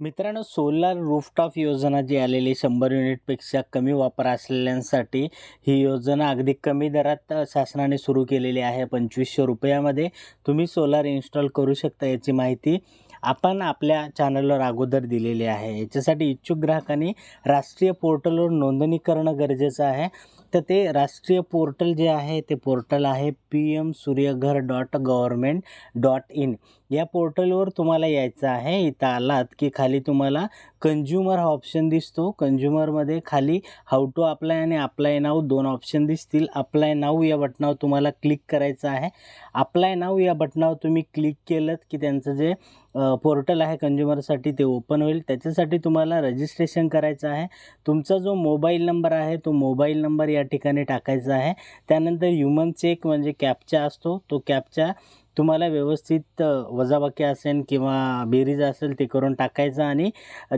मित्रांनो solar rooftop योजना जी आलेली शंभर युनिटपेक्षा कमी वापर असलेल्यांसाठी ही योजना अगदी कमी दरात शासनाने सुरू केलेली आहे. पंचवीसशे रुपयामध्ये तुम्ही सोलार इन्स्टॉल करू शकता याची माहिती आपण आपल्या चॅनलवर अगोदर दिलेली आहे. याच्यासाठी इच्छुक ग्राहकांनी राष्ट्रीय पोर्टलवर नोंदणी करणं गरजेचं आहे. तर ते राष्ट्रीय पोर्टल जे आहे ते पोर्टल आहे P M Suryaghar dot government dot in या पोर्टलवर तुम्हाला यायचं आहे. इथं आलात की खाली तुम्हाला कंझ्युमर हा ऑप्शन दिसतो. कंझ्युमरमध्ये खाली हाऊ टू अप्लाय आणि अप्लाय नाव दोन ऑप्शन दिसतील. अप्लाय नाव या बटनावर तुम्हाला क्लिक करायचं आहे. अप्लाय नाव या बटनावर तुम्ही क्लिक केलं की त्यांचं जे पोर्टल आहे कंझ्युमरसाठी ते ओपन होईल. त्याच्यासाठी तुम्हाला रजिस्ट्रेशन करायचं आहे. तुमचा जो मोबाईल नंबर आहे तो मोबाईल नंबर या ठिकाणी टाकायचा आहे. त्यानंतर ह्युमन चेक म्हणजे कॅपचा असतो. तो कॅपचा तुम्हाला व्यवस्थित वजाबाकी असेल किंवा बेरीज असेल ते करून टाकायचं आणि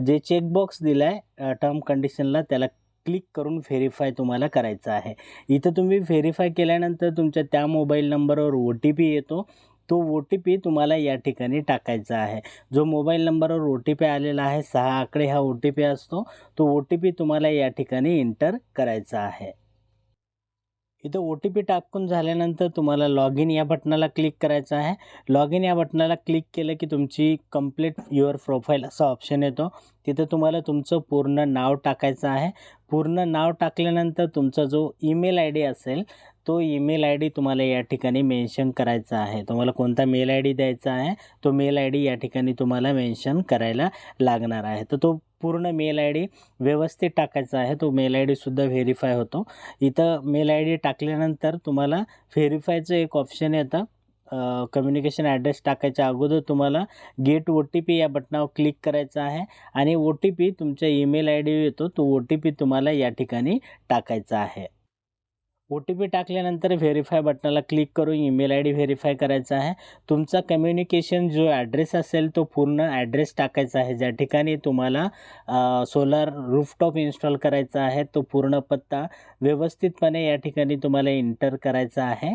जे चेकबॉक्स दिला आहे टर्म कंडिशनला त्याला क्लिक करून व्हेरीफाय तुम्हाला करायचं आहे. इथं तुम्ही व्हेरीफाय केल्यानंतर तुमच्या त्या मोबाईल नंबरवर ओ टी पी येतो. तो ओ टी पी तुम्हाला या ठिकाणी टाकायचा आहे. जो मोबाईल नंबरवर ओ टी पी आलेला आहे सहा आकडे हा ओ टी पी असतो. तो ओ टी पी तुम्हाला या ठिकाणी एंटर करायचा आहे. इथं ओ टी पी टाकून झाल्यानंतर तुम्हाला लॉग इन या बटनाला क्लिक करायचं आहे. लॉग इन या बटनाला क्लिक केलं की तुमची कंप्लीट युअर प्रोफाईल असा ऑप्शन येतो. तिथं तुम्हाला तुमचं पूर्ण नाव टाकायचं आहे. पूर्ण नाव टाकल्यानंतर तुमचा जो ईमेल आय डी असेल तो ईमेल आय डी तुम्हाला या ठिकाणी मेन्शन करायचा आहे. तुम्हाला कोणता मेल आय डी द्यायचा आहे तो मेल आय डी या ठिकाणी तुम्हाला मेन्शन करायला लागणार आहे. तर तो पूर्ण मेल आय डी व्यवस्थित टाकायचा आहे. तो मेल आय डीसुद्धा व्हेरीफाय होतो. इथं मेल आय डी टाकल्यानंतर तुम्हाला व्हेरीफायचं एक ऑप्शन येतं कम्युनिकेशन ॲड्रेस टाकायच्या अगोदर तुम्हाला गेट ओ टी पी या बटनावर क्लिक करायचं आहे. आणि ओ टी पी तुमच्या ईमेल आय डी येतो. तो ओ टी पी तुम्हाला या ठिकाणी टाकायचा आहे. ओ टी पी टाकल्यानंतर व्हेरीफाय बटनाला क्लिक करून ईमेल आय डी व्हेरीफाय करायचा आहे. तुमचा कम्युनिकेशन जो ॲड्रेस असेल तो पूर्ण ॲड्रेस टाकायचा आहे. ज्या ठिकाणी तुम्हाला सोलार रूफटॉप इन्स्टॉल करायचा आहे तो पूर्ण पत्ता व्यवस्थितपणे या ठिकाणी तुम्हाला इंटर करायचा आहे.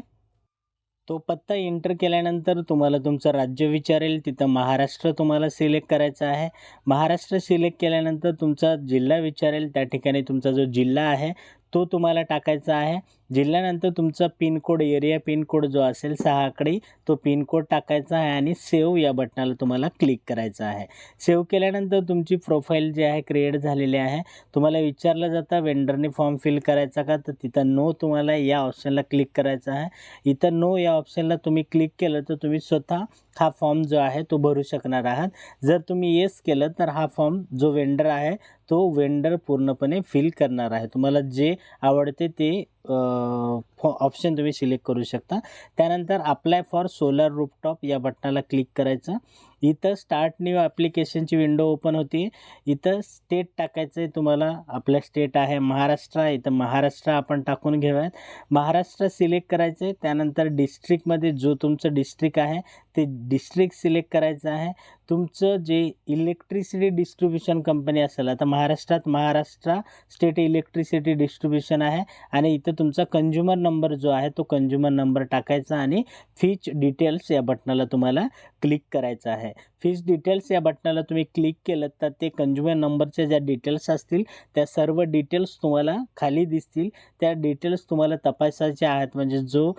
तो पत्ता एंटर केल्यानंतर तुम्हाला तुमचं राज्य विचारेल. तिथं महाराष्ट्र तुम्हाला सिलेक्ट करायचं आहे. महाराष्ट्र सिलेक्ट केल्यानंतर तुमचा जिल्हा विचारेल. त्या ठिकाणी तुमचा जो जिल्हा आहे तो तुम्हाला टाकायचा आहे. जिल्ह्यानंतर तुमचा पिनकोड एरिया पिनकोड जो असेल सहा आकडी तो पिनकोड टाकायचा आहे आणि सेव्ह या बटनाला तुम्हाला क्लिक करायचं आहे. सेव्ह केल्यानंतर तुमची प्रोफाईल जी आहे क्रिएट झालेली आहे. तुम्हाला विचारलं जातं वेंडरने फॉर्म फिल करायचा का? तर तिथं नो तुम्हाला या ऑप्शनला क्लिक करायचं आहे. इथं नो या ऑप्शनला तुम्ही क्लिक केलं तर तुम्ही स्वतः हा फॉर्म जो आहे तो भरू शकणार आहात. जर तुम्ही येस केलं तर हा फॉर्म जो वेंडर आहे तो वेंडर पूर्णपणे फिल करणार आहे. तुम्हाला जे आवडते ते ऑप्शन तुम्ही सिलेक्ट करू शकता. त्यानंतर अप्लाय फॉर सोलर रूफटॉप या बटनाला क्लिक करायचं. इथं स्टार्ट न्यू ॲप्लिकेशनची विंडो ओपन होती. इथं स्टेट टाकायचं आहे तुम्हाला. आपलं स्टेट आहे महाराष्ट्र इथं महाराष्ट्र आपण टाकून घेऊयात. महाराष्ट्र सिलेक्ट करायचं आहे त्यानंतर डिस्ट्रिक्टमध्ये जो तुमचं डिस्ट्रिक्ट आहे ते डिस्ट्रिक्ट सिलेक्ट करायचं आहे. तुमचं जे इलेक्ट्रिसिटी डिस्ट्रीब्युशन कंपनी असेल आता महाराष्ट्रात महाराष्ट्र स्टेट इलेक्ट्रिसिटी डिस्ट्रीब्युशन आहे आणि इथं तुमचा कंझ्युमर नंबर जो आहे तो कंझ्युमर नंबर टाकायचा आणि फीच डिटेल्स या बटनाला तुम्हाला क्लिक करायचं आहे. हैं फीच डिटेल्स या बटनाला तुम्ही क्लिक केलं तर ते कंझ्युमर नंबरच्या ज्या डिटेल्स असतील त्या सर्व डिटेल्स तुम्हाला खाली दिसतील. त्या डिटेल्स तुम्हाला तपासायच्या आहेत. म्हणजे जो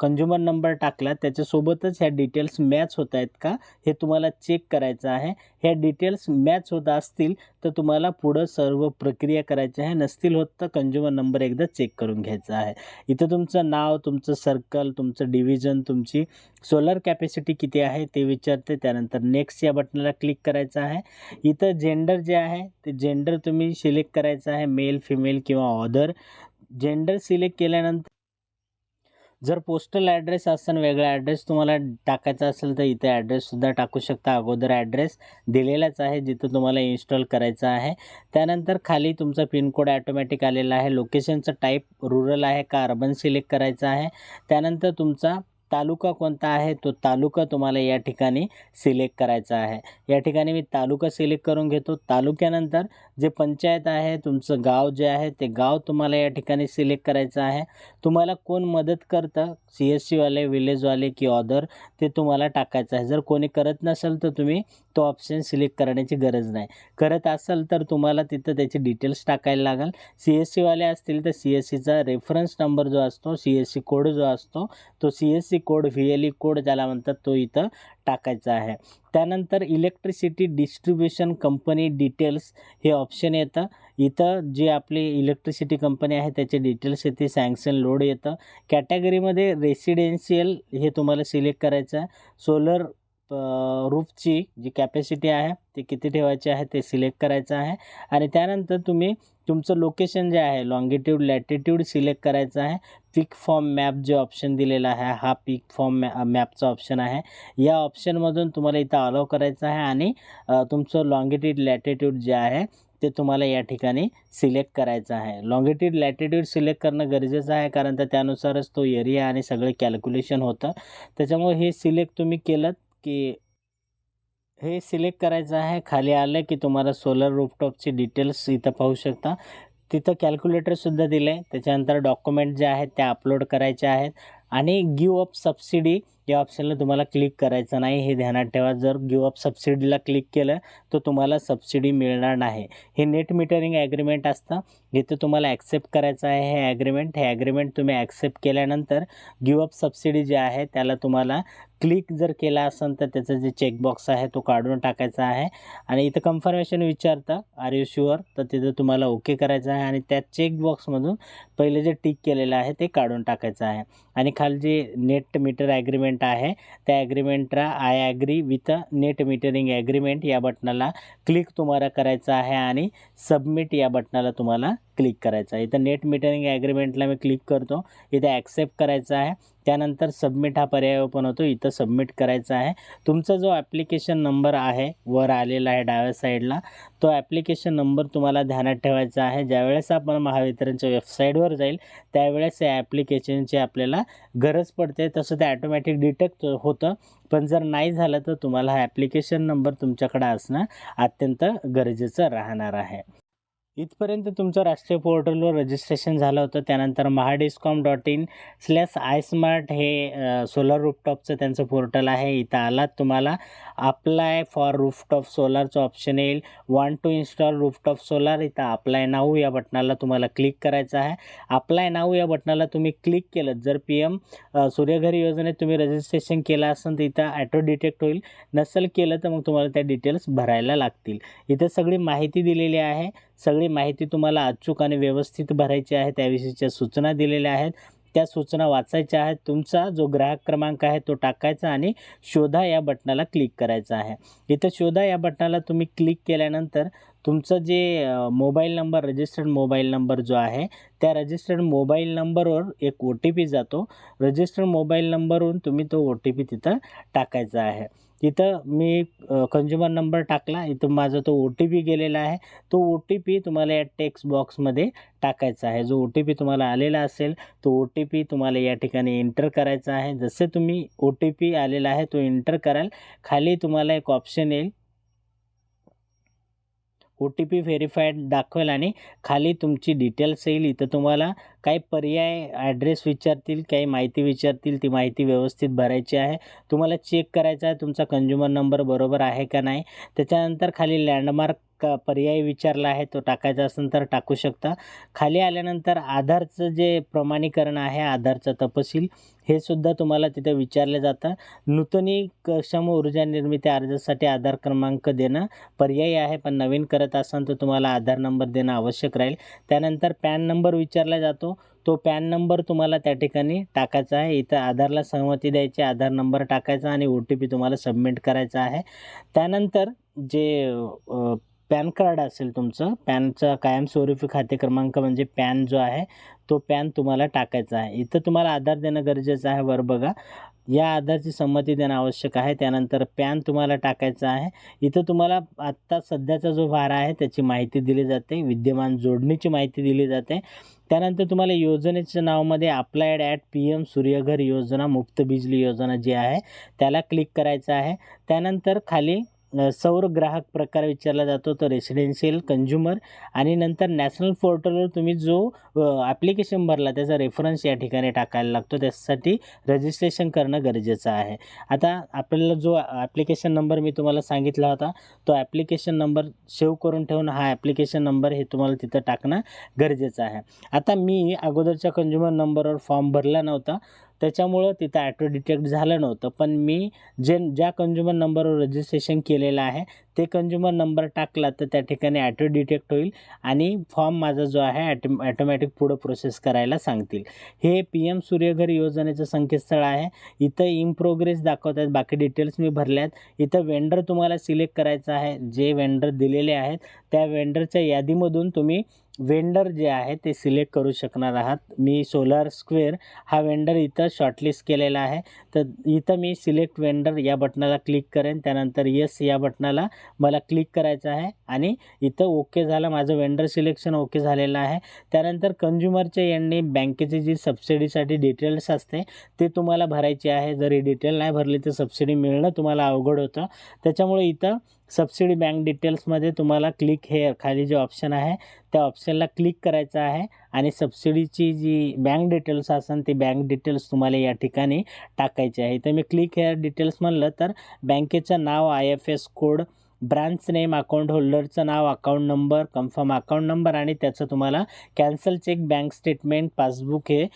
कंझ्युमर नंबर टाकला त्याच्यासोबतच ह्या डिटेल्स मॅच होत आहेत का हे तुम्हाला चेक करायचं आहे. ह्या डिटेल्स मॅच होत असतील तर तुम्हाला पुढं सर्व प्रक्रिया करायची आहे. नसतील होत तर कंझ्युमर नंबर एकदा चेक करून घ्यायचा आहे. इथं तुमचं नाव तुमचं सर्कल तुमचं डिव्हिजन तुमची सोलर कॅपॅसिटी किती आहे ते विचारते. त्यानंतर नेक्स्ट या बटनाला क्लिक करायचं आहे. इथं जेंडर जे आहे ते जेंडर तुम्ही सिलेक्ट करायचं आहे मेल फिमेल किंवा ऑदर जेंडर सिलेक्ट केल्यानंतर जर पोस्टल ॲड्रेस असेल वेगळा ॲड्रेस तुम्हाला टाकायचा असेल तर इथे ॲड्रेससुद्धा टाकू शकता. अगोदर ॲड्रेस दिलेलाच आहे जिथं तुम्हाला इन्स्टॉल करायचा आहे. त्यानंतर खाली तुमचा पिनकोड ॲटोमॅटिक आलेला आहे. लोकेशनचं टाईप रुरल आहे का अर्बन सिलेक्ट करायचं आहे. त्यानंतर तुमचा तालुका कोणता आहे? तो तालुका तुम्हाला या ठिकाणी सिलेक्ट करायचा आहे. या ठिकाणी मी तालुका सिलेक्ट करून घेतो. तालुक्यानंतर जे पंचायत आहे तुमचं गाव जे आहे ते गाव तुम्हाला या ठिकाणी सिलेक्ट करायचं आहे. तुम्हाला कोण मदत करतं? सी एस सीवाले विलेजवाले की ऑदर ते तुम्हाला टाकायचं आहे. जर कोणी करत नसेल तर तुम्ही तो ऑप्शन सिलेक्ट करण्याची गरज नाही. करत असाल तर तुम्हाला तिथं त्याचे डिटेल्स टाकायला लागेल. सी एस सीवाले असतील तर सी एस सीचा रेफरन्स नंबर जो असतो सी एस सी कोड जो असतो तो C S C code V L E code ज्याला म्हणतात तो इथं टाकायचा आहे. त्यानंतर इलेक्ट्रिसिटी डिस्ट्रीब्युशन कंपनी डिटेल्स हे ऑप्शन येतं. इथं जे आपली इलेक्ट्रिसिटी कंपनी आहे त्याचे डिटेल्स येते सँक्शन लोड येतं. कॅटेगरीमध्ये रेसिडेन्शियल हे तुम्हाला सिलेक्ट करायचं आहे. सोलर रूफची जी कॅपॅसिटी आहे ती किती ठेवायची आहे ते सिलेक्ट करायचं आहे. आणि त्यानंतर तुम्ही तुमचं लोकेशन जे आहे लॉंगिट्यूड लॅटिट्यूड सिलेक्ट करायचं आहे. पिक फॉर्म मॅप जे ऑप्शन दिलेला आहे हा पिक फॉर्म मॅ मॅपचा ऑप्शन आहे. या ऑप्शनमधून तुम्हाला इथं अलाव करायचं आहे आणि तुमचं लॉंगिट्यूड लॅटिट्यूड जे आहे ते तुम्हाला या ठिकाणी सिलेक्ट करायचं आहे. लॉंगिट्यूड लॅटिट्यूड सिलेक्ट करणं गरजेचं आहे कारण तर त्यानुसारच तो एरिया आणि सगळे कॅल्क्युलेशन होतं. त्याच्यामुळे हे सिलेक्ट तुम्ही केलं की हे सिलेक्ट करायचं आहे. खाली आलं की तुम्हाला सोलर रूफटॉपची डिटेल्स इथं पाहू शकता. तिथं कॅल्क्युलेटरसुद्धा दिलं आहे त्याच्यानंतर डॉक्युमेंट जे आहेत ते अपलोड करायचे आहेत. आणि गिव अप सबसिडी या ऑप्शनला तुम्हाला क्लिक करायचं नाही. हे ध्यानात ठेवा. जर गिव अप सबसिडीला क्लिक केलं तर तुम्हाला सबसिडी मिळणार नाही. हे नेट मीटरिंग ॲग्रीमेंट असतं. इथं तुम्हाला ॲक्सेप्ट करायचं आहे हे ॲग्रीमेंट हे ॲग्रीमेंट तुम्ही ॲक्सेप्ट केल्यानंतर गिव अप सबसिडी जे आहे त्याला तुम्हाला क्लिक जर केला असेल तर त्याचं जे चेकबॉक्स आहे तो काढून टाकायचा आहे. आणि इथं कन्फर्मेशन विचारतं. आर यू शुअर तर तिथं तुम्हाला ओके करायचं आहे. आणि त्या चेकबॉक्समधून पहिले जे टिक केलेलं आहे ते काढून टाकायचं आहे. आणि खा जे नेट मीटर ॲग्रीमेंट आहे. त्या ॲग्रीमेंटला I agree with net metering agreement या बटनाला क्लिक तुम्हाला करायचं आहे आणि सबमिट या बटनाला तुम्हाला क्लिक करायचं आहे. इथं नेट मीटरिंग ॲग्रीमेंटला मी क्लिक करतो. इथं ॲक्सेप्ट करायचं आहे. त्यानंतर सबमिट हा पर्याय ओपन होतो. इथं सबमिट करायचा आहे. तुमचा जो ॲप्लिकेशन नंबर आहे वर आलेला आहे डाव्या साईडला तो ॲप्लिकेशन नंबर तुम्हाला ध्यानात ठेवायचा आहे. ज्यावेळेस आपण महावितरणच्या वेबसाईटवर जाईल त्यावेळेस या ॲप्लिकेशनची आपल्याला गरज पडते. तसं ते ॲटोमॅटिक डिटेक्ट होतं. पण जर नाही झालं तर तुम्हाला हा ॲप्लिकेशन नंबर तुमच्याकडे असणं अत्यंत गरजेचं राहणार आहे. इथपर्यंत तुमचं राष्ट्रीय पोर्टलवर रजिस्ट्रेशन झालं होतं. त्यानंतर Mahadiscom dot in slash I smart हे सोलर रूफटॉपचं त्यांचं पोर्टल आहे. इथं आलात तुम्हाला. अप्लाय फॉर रूफटॉप सोलारचं ऑप्शन येईल. Want to install rooftop solar इथं अप्लाय नाऊ या बटनाला तुम्हाला क्लिक करायचं आहे. अप्लाय नाऊ या बटनाला तुम्ही क्लिक केलं जर पी एम सूर्यघर योजनेत तुम्ही रजिस्ट्रेशन केलं असेल तर इथं ॲटो डिटेक्ट होईल. नसेल केलं तर मग तुम्हाला त्या डिटेल्स भरायला लागतील. इथं सगळी माहिती दिलेली आहे. सगळी सगळी माहिती तुम्हाला अचूक आणि व्यवस्थित भरायची आहे त्याविषयीच्या सूचना दिलेल्या आहेत. त्या सूचना वाचायच्या आहेत. तुमचा जो ग्राहक क्रमांक आहे तो टाकायचा आणि शोधा या बटनाला क्लिक करायचा आहे. इथं शोधा या बटनाला तुम्ही क्लिक केल्यानंतर तुमचं जे mobile number registered mobile number जो आहे त्या रजिस्टर्ड मोबाईल नंबरवर एक ओ टी पी जातो. रजिस्टर्ड मोबाईल नंबरवरून तुम्ही तो ओ टी पी तिथं टाकायचा आहे. तिथं मी कंझ्युमर नंबर टाकला. इथं माझा तो ओ टी पी गेलेला आहे. तो ओ टी पी तुम्हाला या टेक्स्ट बॉक्समध्ये टाकायचा आहे. जो ओ टी पी तुम्हाला आलेला असेल तो ओ टी पी तुम्हाला या ठिकाणी एंटर करायचा आहे. जसे तुम्ही ओ टी पी आलेला आहे तो एंटर कराल. खाली तुम्हाला एक ऑप्शन येईल. ओ टी पी व्हेरीफाईड दाखवेल आणि खाली तुमची डिटेल्स येईल. इथं तुम्हाला काही पर्याय ॲड्रेस विचारतील काही माहिती विचारतील ती माहिती व्यवस्थित भरायची आहे. तुम्हाला चेक करायचा आहे तुमचा कंझ्युमर नंबर बरोबर आहे का नाही. त्याच्यानंतर खाली लँडमार्क का पर्याय विचारला आहे तो टाकायचा असेल तर टाकू शकता. खाली आल्यानंतर आधारचं जे प्रमाणीकरण आहे आधारचा तपशील हे सुद्धा तुम्हाला तिथे विचारलं जातं नूतनीक्षम ऊर्जा निर्मिती अर्जासाठी आधार क्रमांक देणं पर्यायी आहे पण नवीन करत असाल तर तुम्हाला आधार नंबर देणं आवश्यक राहील. त्यानंतर पॅन नंबर विचारला जातो. तो पॅन नंबर तुम्हाला त्या ठिकाणी टाकायचा आहे. इथं आधारला सहमती द्यायची आधार नंबर टाकायचा आणि ओ टी पी तुम्हाला सबमिट करायचा आहे. त्यानंतर जे पॅन कार्ड असेल तुमचं पॅनचा कायमस्वरूपी खाते क्रमांक म्हणजे पॅन जो आहे तो पॅन तुम्हाला टाकायचा आहे. इथं तुम्हाला आधार देणं गरजेचं आहे वर बघा. या आधारची संमती देणं आवश्यक आहे. त्यानंतर पॅन तुम्हाला टाकायचा आहे. इथं तुम्हाला आत्ता सध्याचा जो भारा आहे त्याची माहिती दिली जाते. विद्यमान जोडणीची माहिती दिली जाते. त्यानंतर तुम्हाला योजनेच्या नावामध्ये applied at P M Suryaghar योजना मुक्त बिजली योजना जी आहे त्याला क्लिक करायचं आहे. त्यानंतर खाली सौर ग्राहक प्रकार विचारला जातो तो रेसिडेन्शियल कंझ्युमर आणि नंतर नॅशनल पोर्टलवर तुम्ही जो ॲप्लिकेशन भरला त्याचा रेफरन्स या ठिकाणी टाकायला लागतो. त्यासाठी रजिस्ट्रेशन करणं गरजेचं आहे. आता आपल्याला जो ॲप्लिकेशन नंबर मी तुम्हाला सांगितला होता तो ॲप्लिकेशन नंबर सेव्ह करून ठेवून हा ॲप्लिकेशन नंबर हे तुम्हाला तिथं टाकणं गरजेचं आहे. आता मी अगोदरच्या कंझ्युमर नंबरवर फॉर्म भरला नव्हता. त्याच्यामुळं तिथं ॲटो डिटेक्ट झालं नव्हतं. पण मी जे ज्या कंज्युमर नंबरवर रजिस्ट्रेशन केलेलं आहे ते कंज्युमर नंबर टाकला तर त्या ठिकाणी ॲटो डिटेक्ट होईल आणि फॉर्म माझा जो आहे ॲटो ॲटोमॅटिक पुढं प्रोसेस करायला सांगतील. हे पी एम सूर्यघर योजनेचं संकेतस्थळ आहे. इथं इन प्रोग्रेस दाखवत आहेत बाकी डिटेल्स मी भरल्यात. इथं वेंडर तुम्हाला सिलेक्ट करायचं आहे. जे वेंडर दिलेले आहेत त्या वेंडरच्या यादीमधून तुम्ही वेंडर जे आहे ते सिलेक्ट करू शकणार आहात. मी सोलार स्क्वेअर हा वेंडर इथं शॉर्टलिस्ट केलेला आहे. तर इथं मी सिलेक्ट वेंडर या बटनाला क्लिक करेन. त्यानंतर येस या बटनाला मला क्लिक करायचं आहे आणि इथं ओके झालं. माझं वेंडर सिलेक्शन ओके झालेलं आहे. त्यानंतर कंझ्युमरच्या यांनी बँकेची जी सबसिडीसाठी डिटेल्स असते ते तुम्हाला भरायची आहे. जरी डिटेल नाही भरली तर सबसिडी मिळणं तुम्हाला अवघड होतं. त्याच्यामुळे इथं सबसिडी बँक डिटेल्समध्ये तुम्हाला क्लिक हे खाली जे ऑप्शन आहे त्या ऑप्शनला क्लिक करायचं आहे आणि सबसिडीची जी बँक डिटेल्स असेल ती बँक डिटेल्स तुम्हाला या ठिकाणी टाकायची आहे. तर मी क्लिक हेअर डिटेल्स म्हणलं तर बँकेचं नाव I F S code branch name account होल्डरचं now account number confirm account number आणि त्याचं तुम्हाला cancel cheque bank statement passbook हे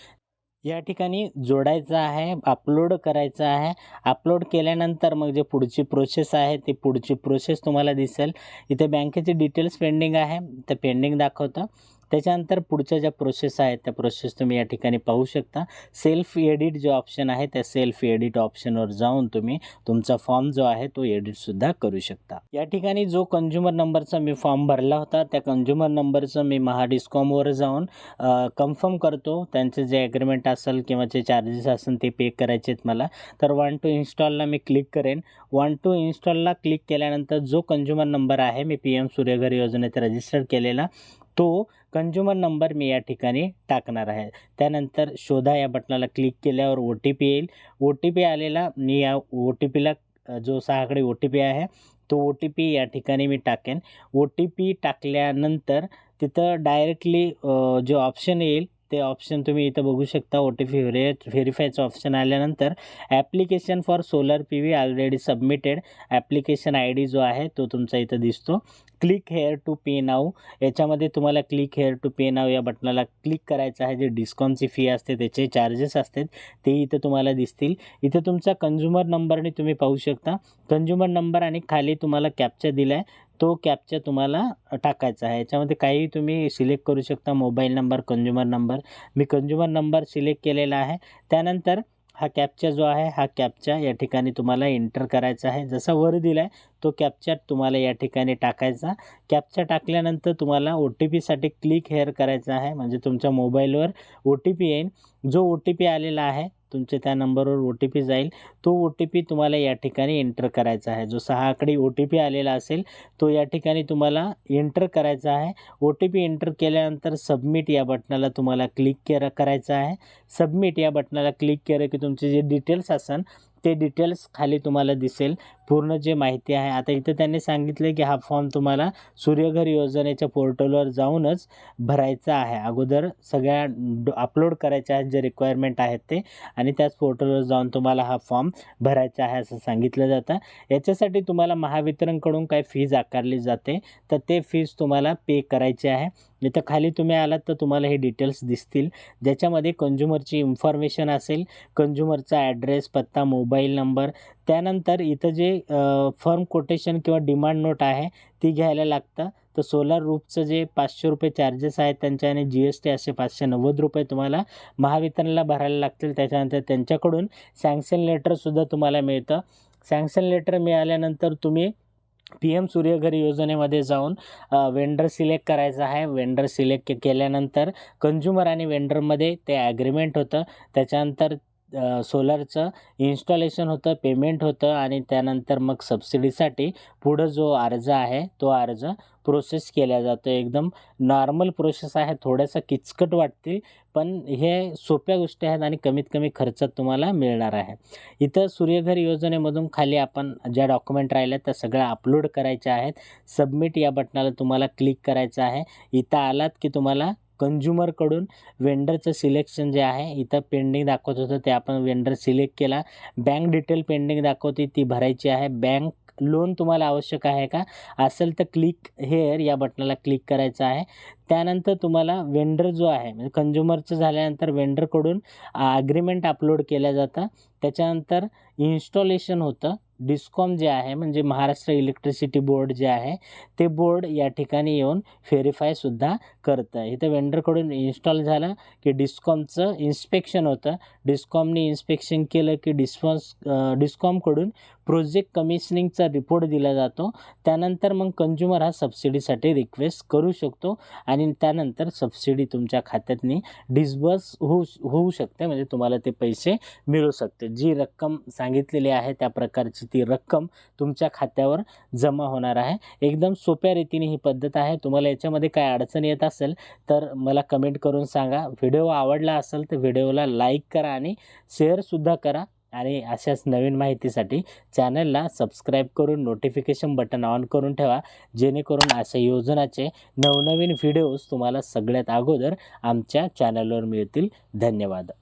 या ठिकाणी जोडायचं आहे अपलोड करायचं आहे. अपलोड केल्यानंतर मग जे पुढची प्रोसेस आहे ती पुढची प्रोसेस तुम्हाला दिसेल. इथे बँकेचे डिटेल्स पेंडिंग आहे. ते पेंडिंग दाखवतं. त्याच्यानंतर पुढच्या ज्या प्रोसेस आहेत त्या प्रोसेस तुम्ही या ठिकाणी पाहू शकता. सेल्फ एडिट जो ऑप्शन आहे त्या सेल्फ एडिट ऑप्शनवर जाऊन तुम्ही तुमचा फॉर्म जो आहे तो एडिटसुद्धा करू शकता. या ठिकाणी जो कंझ्युमर नंबरचा मी फॉर्म भरला होता त्या कंझ्युमर नंबरचं मी महाडिस्कॉमवर जाऊन कन्फर्म करतो. त्यांचे जे ॲग्रीमेंट असेल किंवा जे चार्जेस असेल ते पे करायचे आहेत मला. तर वन टू इन्स्टॉलला मी क्लिक करेन. वन टू इन्स्टॉलला क्लिक केल्यानंतर जो कंझ्युमर नंबर आहे मी पी एम सूर्यघर योजनेत रजिस्टर केलेला तो कंज्युमर नंबर मी या ठिकाणी टाकणार आहे. त्यानंतर शोधा या बटनाला क्लिक केल्यावर ओ टी पी येईल. ओ टी पी आलेला मी या ओ टी पीला जो सहाकडे ओ टी पी आहे तो ओ टी पी या ठिकाणी मी टाकेन. ओ टी पी टाकल्यानंतर तिथं डायरेक्टली जे ऑप्शन येईल ते ऑप्शन तुम्ही इथं बघू शकता ओ टी पी व्हेरि व्हेरीफायचं ऑप्शन आल्यानंतर application for solar P V already submitted application I D जो आहे तो तुमचा इथं दिसतो. Click here to pay now याच्यामध्ये तुम्हाला click here to pay now या बटनाला क्लिक करायचं आहे. जे डिस्काउंटची फी असते त्याचे चार्जेस असतात ते इथं तुम्हाला दिसतील. इथं तुमचा कंझ्युमर नंबरने तुम्ही पाहू शकता. कंझ्युमर नंबर आणि खाली तुम्हाला कॅप्चर दिला आहे तो कॅप्चा तुम्हाला टाकायचा आहे. याच्यामध्ये काही तुम्ही सिलेक्ट करू शकता. Mobile number consumer number. मी कंझ्युमर नंबर सिलेक्ट केलेला आहे. त्यानंतर हा कॅप्चा जो आहे हा कॅप्चा या ठिकाणी तुम्हाला एंटर करायचा आहे. जसा वर दिला आहे तो कॅपचा तुम्हाला या ठिकाणी टाकायचा. कॅप्चा टाकल्यानंतर तुम्हाला ओ टी पीसाठी क्लिक हेअर करायचा आहे. म्हणजे तुमच्या मोबाईलवर ओ टी पी येईल. जो ओ टी पी आलेला आहे तुमचे त्या नंबरवर ओ टी पी जाईल. तो ओ टी पी तुम्हाला या ठिकाणी एंटर करायचा आहे. जो सहा आकडी ओ टी पी आलेला असेल तो या ठिकाणी तुम्हाला एंटर करायचा आहे. ओ टी पी एंटर केल्यानंतर सबमिट या बटनाला तुम्हाला क्लिक केर करायचं आहे. सबमिट या बटनाला क्लिक केलं की तुमचे जे डिटेल्स असन ते डिटेल्स खाली तुम्हाला दिसेल. पूर्ण जे माहिती आहे आता इथं त्यांनी सांगितलं की हा फॉर्म तुम्हाला सूर्यघर योजनेच्या पोर्टलवर जाऊनच भरायचा आहे. अगोदर सगळ्या अपलोड करायच्या आहेत जे रिक्वायरमेंट आहेत ते आणि त्याच पोर्टलवर जाऊन तुम्हाला हा फॉर्म भरायचा आहे असं सांगितलं जातं. याच्यासाठी तुम्हाला महावितरणकडून काही फीज आकारली जाते. तर ते फीज तुम्हाला पे करायची आहे. इथं खाली तुम्ही आलात तर तुम्हाला हे डिटेल्स दिसतील. ज्याच्यामध्ये कंझ्युमरची इन्फॉर्मेशन असेल कंझ्युमरचा ॲड्रेस पत्ता मोबाईल नंबर त्यानंतर इथं जे फर्म कोटेशन किंवा डिमांड नोट आहे ती घ्यायला लागतं. तर सोलार रूफचं जे पाचशे रुपये चार्जेस आहेत त्यांच्या आणि जी एस टी असे पाचशे नव्वद रुपये तुम्हाला महावितरणला भरायला लागतील. त्याच्यानंतर त्यांच्याकडून सँक्शन लेटरसुद्धा तुम्हाला मिळतं. सँक्शन लेटर मिळाल्यानंतर तुम्ही पी एम सूर्यघर योजनेमध्ये जाऊन वेंडर सिलेक्ट करायचं आहे. वेंडर सिलेक्ट केल्यानंतर कंझ्युमर आणि वेंडरमध्ये ते ॲग्रीमेंट होतं. त्याच्यानंतर सोलरचं इन्स्टॉलेशन होतं पेमेंट होतं आणि त्यानंतर मग सबसिडीसाठी पुढं जो अर्ज आहे तो अर्ज प्रोसेस केला जातो. एकदम नॉर्मल प्रोसेस आहे थोडंसं किचकट वाटतील पण हे सोप्या गोष्टी आहेत आणि कमीत कमी खर्चात तुम्हाला मिळणार आहे. इथं सूर्यघर योजनेमधून खाली आपण ज्या डॉक्युमेंट राहिल्या त्या सगळ्या अपलोड करायच्या आहेत. सबमिट या बटनाला तुम्हाला क्लिक करायचं आहे. इथं आलात की तुम्हाला कंझ्युमरकडून वेंडरचं सिलेक्शन जे आहे इथं पेंडिंग दाखवत होतं ते आपण वेंडर सिलेक्ट केला. बँक डिटेल पेंडिंग दाखवते ती भरायची आहे. बँक लोन तुम्हाला आवश्यक आहे का? असेल तर क्लिक हेअर या बटनाला क्लिक करायचं आहे. त्यानंतर तुम्हाला वेंडर जो आहे म्हणजे कंझ्युमरचं झाल्यानंतर वेंडरकडून ॲग्रीमेंट अपलोड केलं जातं. त्याच्यानंतर इन्स्टॉलेशन होतं. डिस्कॉम जे आहे म्हणजे महाराष्ट्र इलेक्ट्रिसिटी बोर्ड जे आहे ते बोर्ड या ठिकाणी येऊन व्हेरीफायसुद्धा करतं. इथं वेंडरकडून इन्स्टॉल झालं की डिस्कॉमचं इन्स्पेक्शन होतं. डिस्कॉमने इन्स्पेक्शन केलं की डिस्पॉन्स डिस्कॉमकडून प्रोजेक्ट कमिशनिंगचा रिपोर्ट दिला जातो. त्यानंतर मग कंज्युमर हा सबसिडीसाठी रिक्वेस्ट करू शकतो आणि त्यानंतर सबसिडी तुमच्या खात्यातनी डिस्बर्स होऊ होऊ शकते. म्हणजे तुम्हाला ते पैसे मिळू शकते. जी रक्कम सांगितलेली आहे त्या प्रकारची ती रक्कम तुमच्या खात्यावर जमा होणार आहे. एकदम सोप्या रीतीने ही पद्धत आहे. तुम्हाला याच्यामध्ये काय अडचण येत असेल तर मला कमेंट करून सांगा. व्हिडिओ आवडला असेल तर व्हिडिओला लाईक करा आणि शेअरसुद्धा करा. आणि अशाच नवीन माहितीसाठी चॅनलला सबस्क्राईब करून नोटिफिकेशन बटन ऑन करून ठेवा जेणेकरून अशा योजनाचे नवनवीन व्हिडिओज तुम्हाला सगळ्यात अगोदर आमच्या चॅनलवर मिळतील. धन्यवाद.